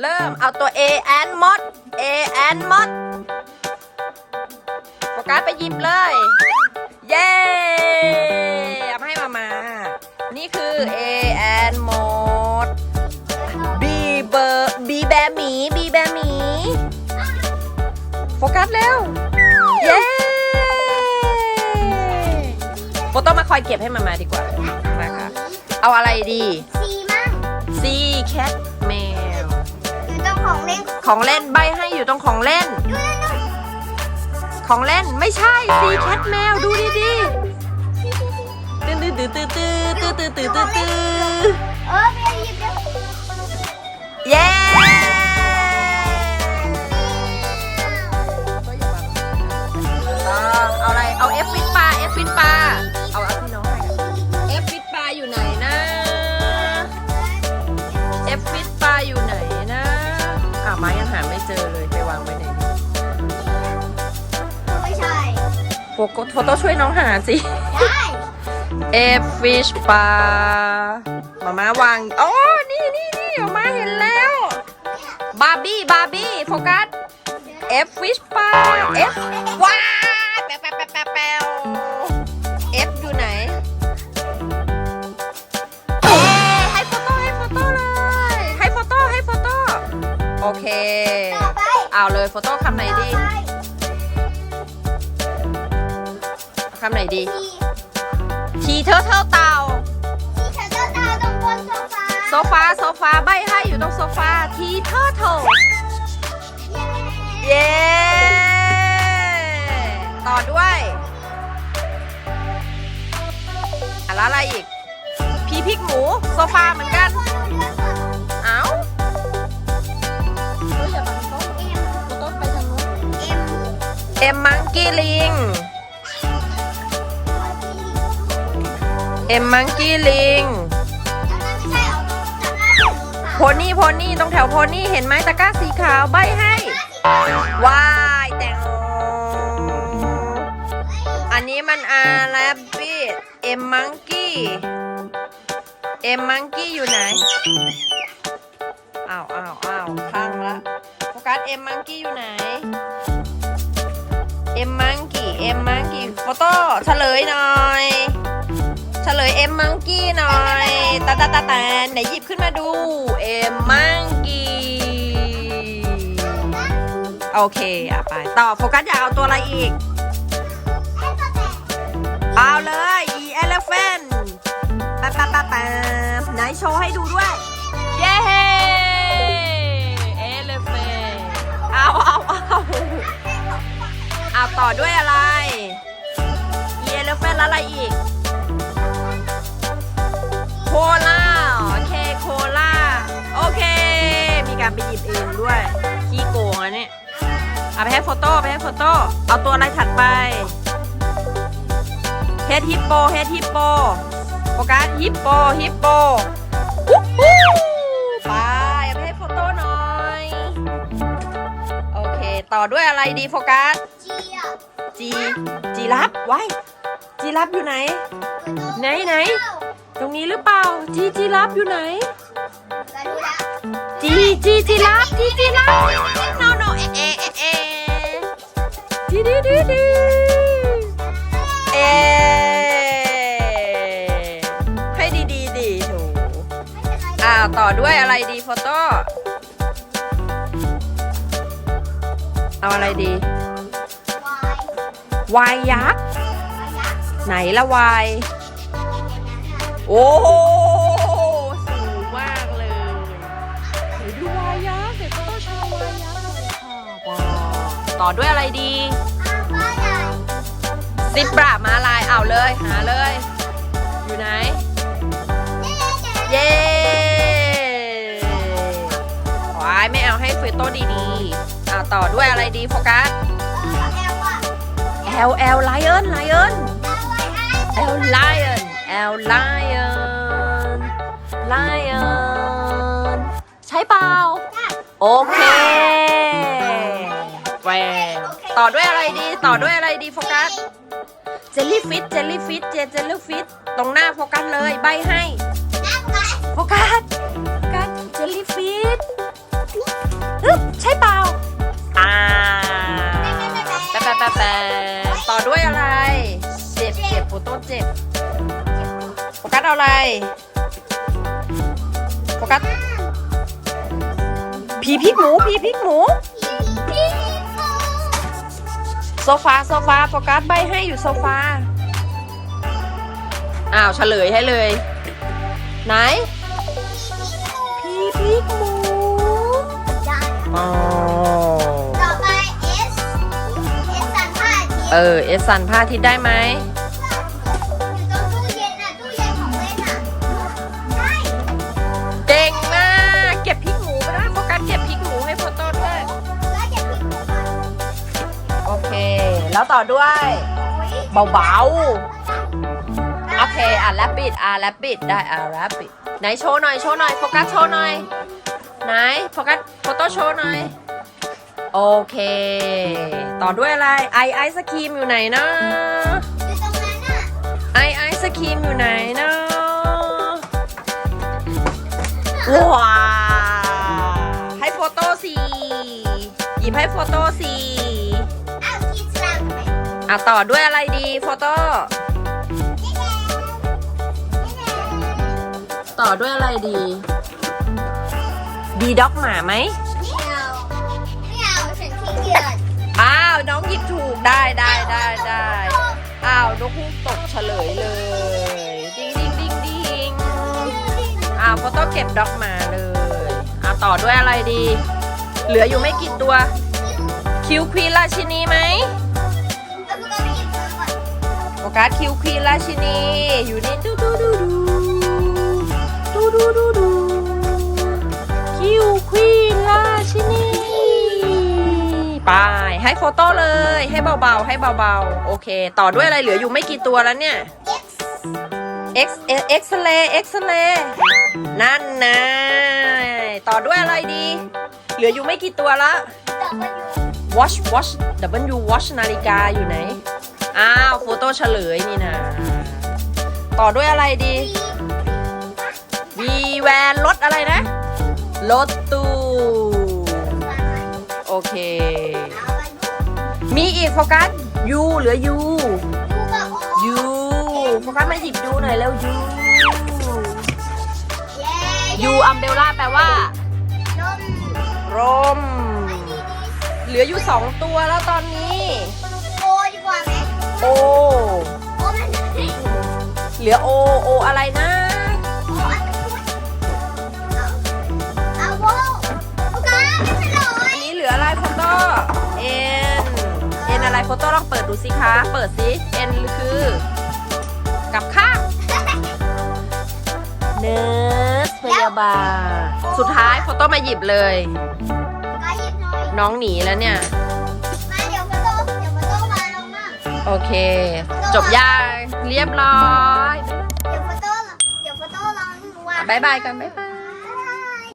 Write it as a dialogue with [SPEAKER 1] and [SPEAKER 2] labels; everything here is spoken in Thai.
[SPEAKER 1] เริ่มเอาตัว A แอนมด A แอนมดโฟกัสไปหยิบเลย เย้เอามาให้มามา นี่คือ A แอนมด B เบอร์ B แบร์หมี B แบร์หมีโฟกัสเร็ว เย้โฟโต้มาคอยเก็บให้มามาดีกว่ามาค่ะ เอาอะไรดี
[SPEAKER 2] ซีมั่ง
[SPEAKER 1] C cat แมว
[SPEAKER 2] อยู่ตรงของเล่น
[SPEAKER 1] ของเล่นใบให้อยู่ตรงของเล่น
[SPEAKER 2] ดูนั่นดู
[SPEAKER 1] ของเล่นไม่ใช่ C cat แมวดูดีดีๆตื้อตื้อตื้อตื้อตื้อตื้อตื้อตื้อตื้อ
[SPEAKER 2] เออไปหยิบเดี๋ยว
[SPEAKER 1] เย้ โฟโต้โฟโต้ช่วยน้องหาสิ
[SPEAKER 2] ได้
[SPEAKER 1] เอฟฟิชปลาหมามาวางอ๋อนี่นี่นี่หมามาเห็นแล้ว บาร์บี้ บาร์บี้ โฟกัส เอฟฟิชปลาเอฟว้ายแปะแปะแปะแปะแปะเอฟอยู่ไหนเอ๊ะให้โฟโต้ให้โฟโต้เลย ให้โฟโต้ให้โฟโต้ โอเค
[SPEAKER 2] ต่อไป
[SPEAKER 1] เอาเลยโฟโต้คำไหนดี คำไหนดี
[SPEAKER 2] ซี
[SPEAKER 1] ทีเทอร์เทลเต่า
[SPEAKER 2] ซีฉันจะตาตรงบนโซฟา
[SPEAKER 1] โซฟาโซฟาใบให้อยู่ตรงโซฟาทีเทอร์เทล
[SPEAKER 2] เย้
[SPEAKER 1] เย้ต่อด้วยอะแล้วอะไรอีก พีพริกหมู โซฟาเหมือนกัน เอ้าเฮ้ยอย่าบังโต๊ะโต๊ะไปทางนู้น
[SPEAKER 2] เอ็ม
[SPEAKER 1] เอ็มมังกี้ลิง เอ็มมังกี้ลิง
[SPEAKER 2] ไม่ใช่เอาจำได้
[SPEAKER 1] โพนี่โพนี่ตรงแถวโพนี่เห็นไหมตะกร้าสีขาวใบให้ว้ายแตงโมอันนี้มันอาแรบบิทเอ็มมังกี้เอ็มมังกี้อยู่ไหนอ้าวอ้าวอ้าวข้างละโฟกัสเอ็มมังกี้อยู่ไหนเอ็มมังกี้เอ็มมังกี้โฟโต้เฉลยหน่อยเฉ ลยเอ็มมังกี้หน่อยตาตาตาตาไหนหยิบขึ้นมาดู เอ็มมังกี้โอเคอะไปต่อโฟกัสอยากเอาตัวอะไรอีก เอาเลย e elephant ปะปะปะปะไหนโชว์ให้ดูด้วย เย้ elephant เอาเอาเอาเอาต่อด้วยอะไร e elephant แล้วอะไรอีก เอาไปให้โฟโต้ไปให้โฟโต้เอาตัวอะไรถัดไปเฮดฮิปโปเฮดฮิปโปโฟกัสฮิปโปฮิปโปวู้ฮู้ไปเอาไปให้โฟโต้หน่อยโอเคต่อด้วยอะไรดีโฟกัส
[SPEAKER 2] จีอะ
[SPEAKER 1] จีจีรับไว้จีรับอยู่ไหน ไหนไหนตรงนี้หรือเปล่าจีจีรับอยู่ไหน
[SPEAKER 2] แล้วดูละ
[SPEAKER 1] จีจีจีรับจีจีรับ no no เอะเอะเอะเอะจี ดีดีดีเอให้ดีดีดีถู
[SPEAKER 2] ไม่เป็นไร
[SPEAKER 1] อ่าต่อด้วยอะไรดีโฟโต้เอาอะไรดี
[SPEAKER 2] วาย
[SPEAKER 1] ยักษ์ไหนละวายโอ้สูงมากเลยเดี๋ยวดูวายยักษ์เดี๋ยวก็ต้องโชว์วายยักษ์เลยค่ะ ต่อด้วยอะไรดี
[SPEAKER 2] อ้าวว่าใหญ่
[SPEAKER 1] ซิบรามาลายเอาเลย หาเลย อยู่ไหน
[SPEAKER 2] เย้เย้
[SPEAKER 1] เย้วายไม่เอาให้เฟโต้ดีๆเอาต่อด้วยอะไรดีโฟกัส
[SPEAKER 2] เออแอลอะ
[SPEAKER 1] L L Lion Lion
[SPEAKER 2] ดาวไว้
[SPEAKER 1] L Lion
[SPEAKER 2] ไอ้
[SPEAKER 1] L Lion Lion ใช่เปล่า โอเค ต่อด้วยอะไรดี ต่อด้วยอะไรดีโฟกัส เจลลี่ฟิต เจลลี่ฟิต เจเจลลี่ฟิต ตรงหน้าโฟกัสเลย ใบให้ โฟกัส โฟกัส เจลลี่ฟิตฮึบใช่เปล่าอ่าแปะแปะแปะแปต่อด้วยอะไร เจ็บเจ็บปวดต้นเจ็บ โฟกัสอะไร โฟกัสผีพริกหมูผีพริกหมู
[SPEAKER 2] โซ
[SPEAKER 1] ฟาโซฟาโฟกัสใบให้อยู่โซฟา อ้าวเฉลยให้เลย ไหนผีพริกหมู
[SPEAKER 2] ได้
[SPEAKER 1] อ๋อ
[SPEAKER 2] ต่อไป S S สันผ้าทิ
[SPEAKER 1] เออเอสสันพระอาทิตย์ได้ไหม
[SPEAKER 2] แล้ว
[SPEAKER 1] ต่อด้วย
[SPEAKER 2] โอ้ย
[SPEAKER 1] เบาๆ โอเค อะแรปปิดอะแรปปิดได้ อะแรปปิดไหนโชว์หน่อย โชว์หน่อย โฟกัสโชว์หน่อย ไหน โฟกัส โฟโต้โชว์หน่อย โอเค ต่อด้วยอะไร ไอไอศครีมอยู่ไหนนะ
[SPEAKER 2] อยู่ตรงนั้นน่ะ
[SPEAKER 1] ไอไอศครีมอยู่ไหนนะว้าวให้โฟโต้สิหยิบให้โฟโต้สิ
[SPEAKER 2] อะ
[SPEAKER 1] ต่อด้วยอะไรดีโฟโต้
[SPEAKER 2] นี่แหละนี่แหละ
[SPEAKER 1] ต่อด้วยอะไรดี ดีด็อกหมาไหม
[SPEAKER 2] ไม่เอาไม่เอาฉันขี้เกียจ
[SPEAKER 1] อ้าวน้องหยิบถูกได้ได้ได้ได้อ้าวนกฮูกตกเฉลยเลยดิงดิงดิงดิงอ้าวโฟโต้เก็บด็อกหมาเลยอะต่อด้วยอะไรดี เหลืออยู่ไม่กี่ตัวคิวควีนราชินีไหม
[SPEAKER 2] กั
[SPEAKER 1] สคิวควีนราชินี อยู่นี่ดูดูดูดูดูดูดูดูคิวควีนราชินีไปให้โฟโต้เลย ให้เบาๆ ให้เบาๆ โอเค ต่อด้วยอะไรเหลืออยู่ไม่กี่ตัวแล้วเนี่ย
[SPEAKER 2] X
[SPEAKER 1] X X ray X ray นั่นนะต่อด้วยอะไรดี เหลืออยู่ไม่กี่ตัวละ
[SPEAKER 2] ต่อไปอยู่
[SPEAKER 1] watch watch W watch นาฬิกาอยู่ไหน อ้าวโฟโต้เฉลยนี่นะ ต่อด้วยอะไรดี V แวนรถอะไรนะ รถตู้
[SPEAKER 2] วางไว้
[SPEAKER 1] โอเค
[SPEAKER 2] เอาไปดู
[SPEAKER 1] มีอีกโฟกัส U เหลือ U
[SPEAKER 2] ดูกับโอ้
[SPEAKER 1] U โฟกัสมาหยิบ U หน่อยแล้ว U
[SPEAKER 2] เย้
[SPEAKER 1] U อัมเบลล่าแปลว่า
[SPEAKER 2] นม
[SPEAKER 1] ร่ม
[SPEAKER 2] ไม่ดีดี
[SPEAKER 1] เหลืออยู่สองตัวแล้วตอนนี้
[SPEAKER 2] โอ้
[SPEAKER 1] เหลือโอโออะไรนะ
[SPEAKER 2] อันนี้เอาเออาไม่ใช่เล
[SPEAKER 1] อั
[SPEAKER 2] ย
[SPEAKER 1] นนี้เหลืออะไรโฟโต้เอ็นเอ็นอะไรโฟโต้ลองเปิดดูสิคะ เปิดสิเอ็นคือ กับข้าวเนื้อพยาบาลสุดท้ายโฟโต้มาหยิบเลย
[SPEAKER 2] น้อ
[SPEAKER 1] งหนีแล้วเนี่ย โอเค จบย่างเรียบร้อย
[SPEAKER 2] เดี๋ยวมาโต้เดี๋ยวมาโต้ลองวาง
[SPEAKER 1] บายบายกันบ๊ายบาย